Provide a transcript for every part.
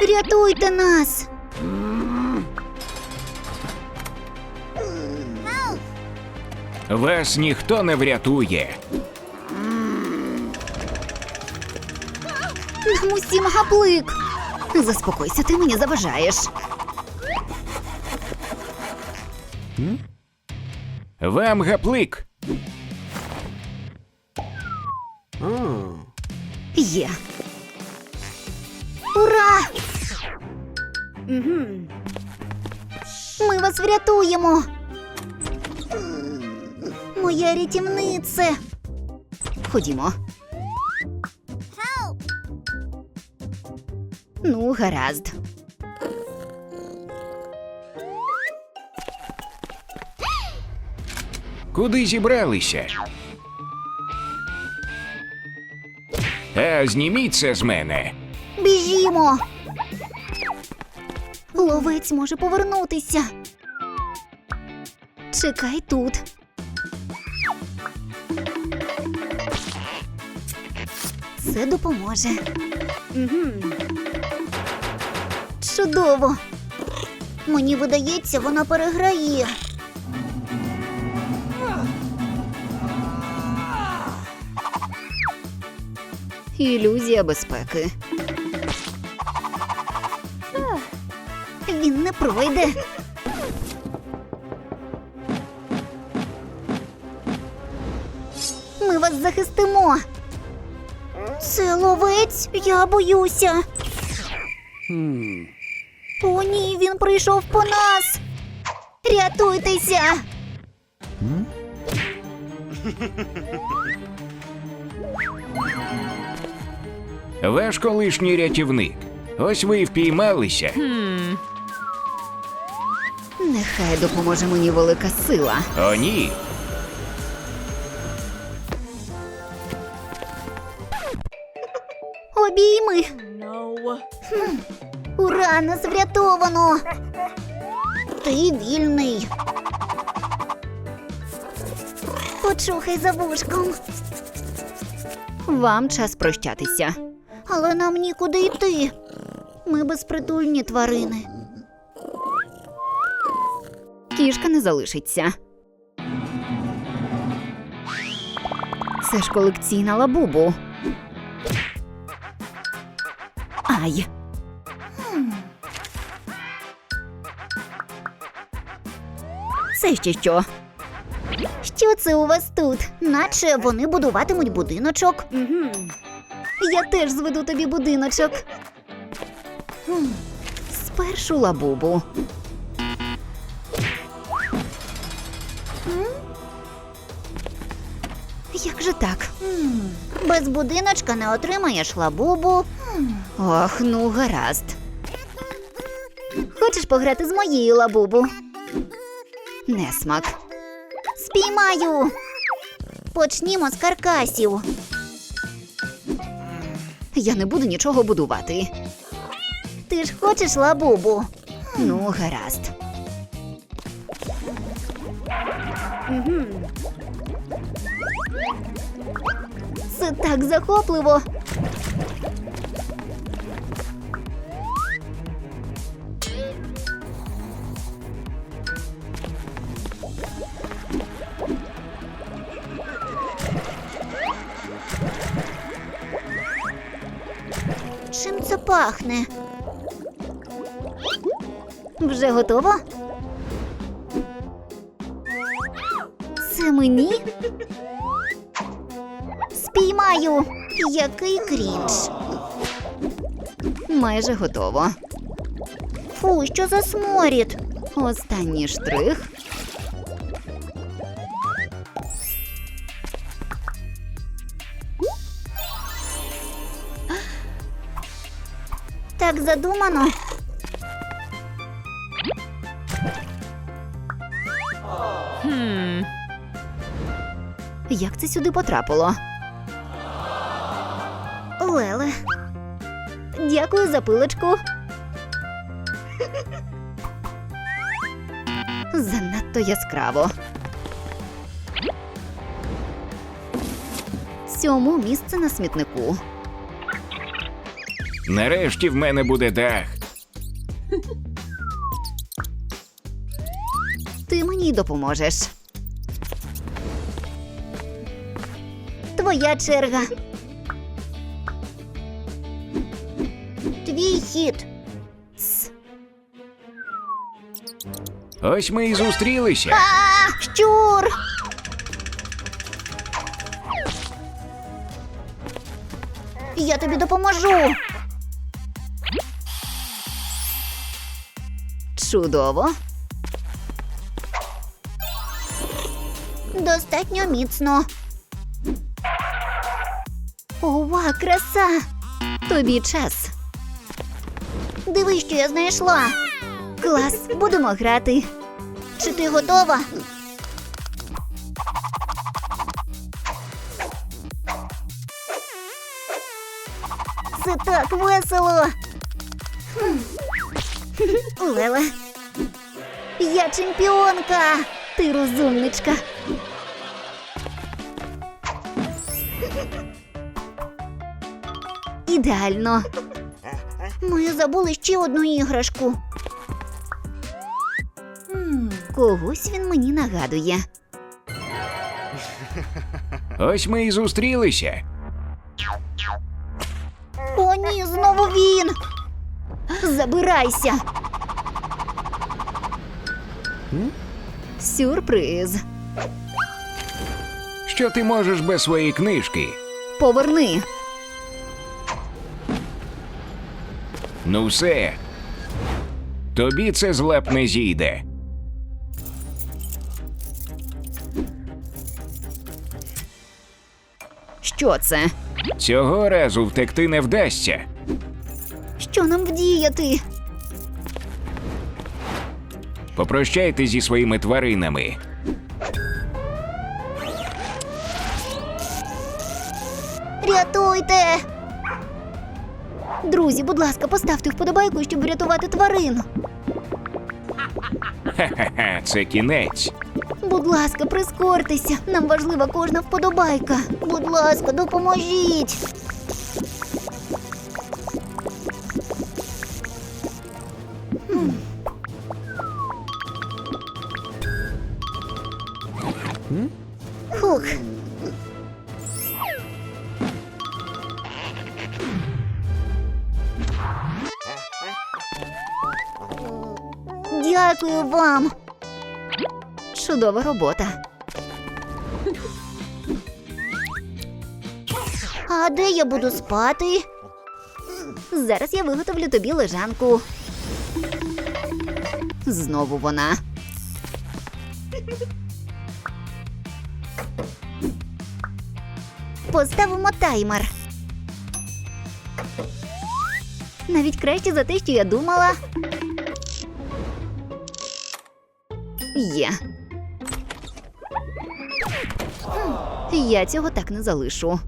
Рятуйте нас! Вас ніхто не врятує. Нам усім гаплик. Заспокойся, ти мені заважаєш. Вам гаплик. Є. Ми вас врятуємо. Моя рятівнице. Ходімо. Ну, гаразд. Куди зібралися? А зніміть це з мене. Біжімо. Ловець може повернутися. Чекай тут. Це допоможе. Чудово. Мені видається, вона переграє. Ілюзія безпеки. Не пройде. Ми вас захистимо. Це ловець, я боюся. О, ні, він прийшов по нас. Рятуйтеся. Ваш колишній рятівник. Ось ви й впіймалися. Нехай допоможе мені велика сила. О, ні. Обійми. Хм. Ура, нас врятовано. Ти вільний. Почухай за вушком. Вам час прощатися. Але нам нікуди йти. Ми безпритульні тварини. Кішка не залишиться. Це ж колекційна лабубу. Ай. Це ще що? Що це у вас тут? Наче вони будуватимуть будиночок. Угу. Я теж зведу тобі будиночок. Спершу лабубу. Же так? Без будиночка не отримаєш лабубу. Ох, ну гаразд. Хочеш пограти з моєю лабубу? Несмак. Спіймаю. Почнімо з каркасів. Я не буду нічого будувати. Ти ж хочеш лабубу? Ну, гаразд. Це так захопливо. Чим це пахне? Вже готово? Це мені? Спіймаю. Який крінж. Майже готово. Фу, що за сморід? Останній штрих. Так задумано. Як це сюди потрапило? Дякую за пилочку. Занадто яскраво. Цьому місце на смітнику. Нарешті в мене буде дах. Ти мені допоможеш. Твоя черга. Твій хід. Тс. Ось ми і зустрілися. А, щур! Я тобі допоможу. Чудово. Достатньо міцно. Ова, краса! Тобі час. Диви, що я знайшла. Клас, будемо грати. Чи ти готова? Це так весело. Хм. Леле. Я чемпіонка. Ти розумничка. Ідеально. Ми забули ще одну іграшку. М, Когось він мені нагадує. Ось ми і зустрілися. О, ні, знову він. Забирайся. Сюрприз. Що ти можеш без своєї книжки? Поверни. Ну все. Тобі це з лап не зійде. Що це? Цього разу втекти не вдасться. Що нам вдіяти? Попрощайте зі своїми тваринами. Рятуйте! Друзі, будь ласка, поставте вподобайку, щоб врятувати тварин. Хе-хе-хе, це кінець. Будь ласка, прискортеся. Нам важлива кожна вподобайка. Будь ласка, допоможіть. Дякую вам. Чудова робота. А де я буду спати? Зараз я виготовлю тобі лежанку. Знову вона. Поставимо таймер. Навіть краще за те, що я думала. Є. Я цього так не залишу.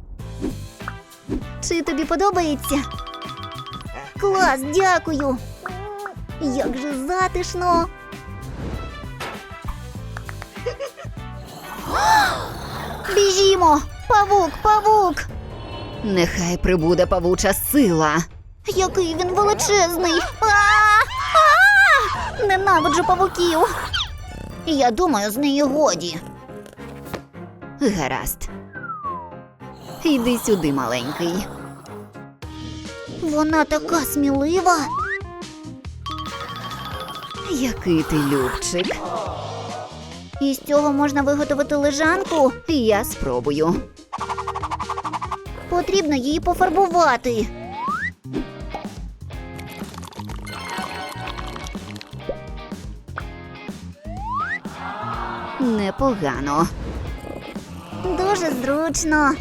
Чи тобі подобається? Клас, дякую. Як же затишно. Біжімо! Павук, павук! Нехай прибуде павуча сила. Який він величезний. А-а-а! Ненавиджу павуків. Я думаю, з неї годі. Гаразд. Йди сюди, маленький. Вона така смілива. Який ти любчик. Із цього можна виготовити лежанку? Я спробую. Потрібно її пофарбувати. Непогано. Дуже зручно.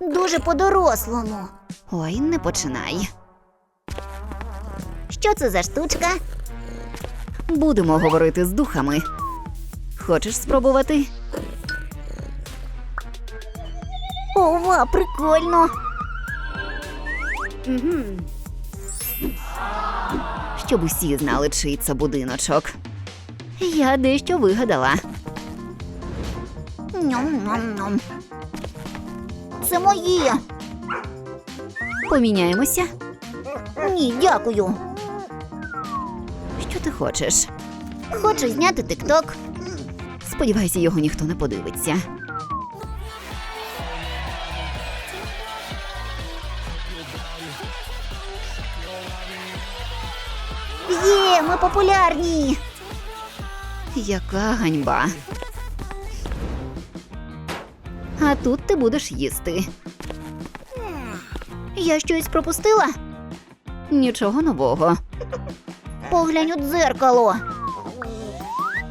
Дуже по-дорослому. Ой, не починай. Що це за штучка? Будемо говорити з духами. Хочеш спробувати? Ова, прикольно. Щоб усі знали, чий це будиночок. Я дещо вигадала. Ням-ням-ням. Це моє. Поміняємося? Ні, дякую. Що ти хочеш? Хочу зняти тикток. Сподіваюся, його ніхто не подивиться. Є, ми популярні. Яка ганьба. А тут ти будеш їсти. Я щось пропустила? Нічого нового. Поглянь у дзеркало.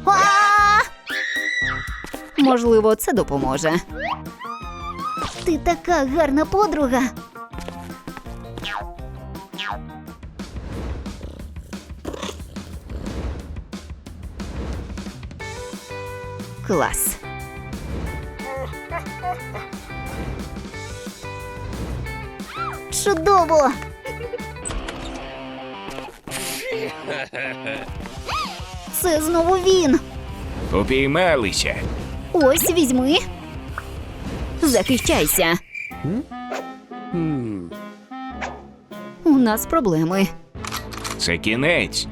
А! Можливо, це допоможе. Ти така гарна подруга. Клас. Чудово. Це знову він. Упіймалися. Ось візьми. Захищайся. У нас проблеми. Це кінець.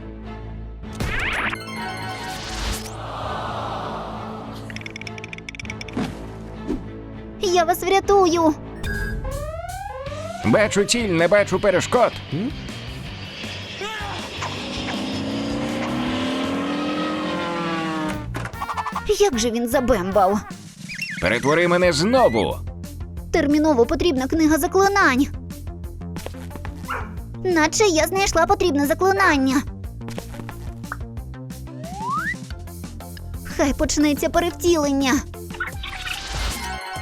Я вас врятую. Бачу ціль, не бачу перешкод. Як же він забембав? Перетвори мене знову. Терміново потрібна книга заклинань. Наче я знайшла потрібне заклинання. Хай почнеться перевтілення.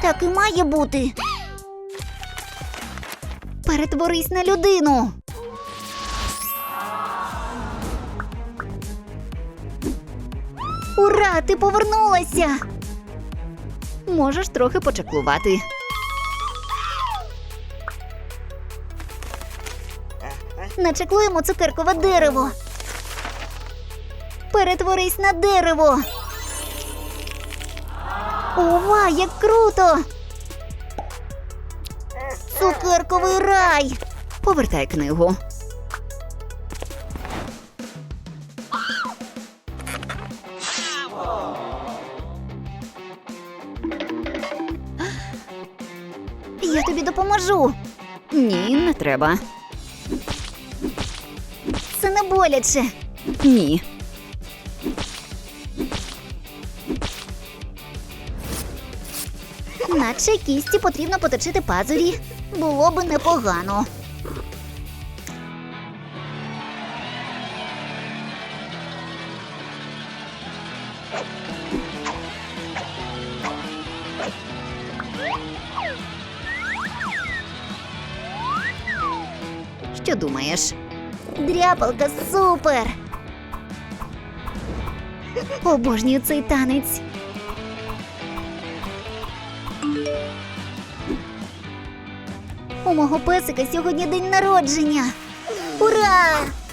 Так і має бути. Перетворись на людину. Ура! Ти повернулася. Можеш трохи почаклувати. Начеклуємо цукеркове дерево. Перетворись на дерево. Ова, як круто! Цукерковий рай. Повертай книгу. Допоможу. Ні, не треба. Це не боляче. Ні. Наче кісті потрібно поточити пазурі. Було би непогано. Що думаєш? Дряпалка супер. Обожнюю цей танець. У мого песика сьогодні день народження. Ура!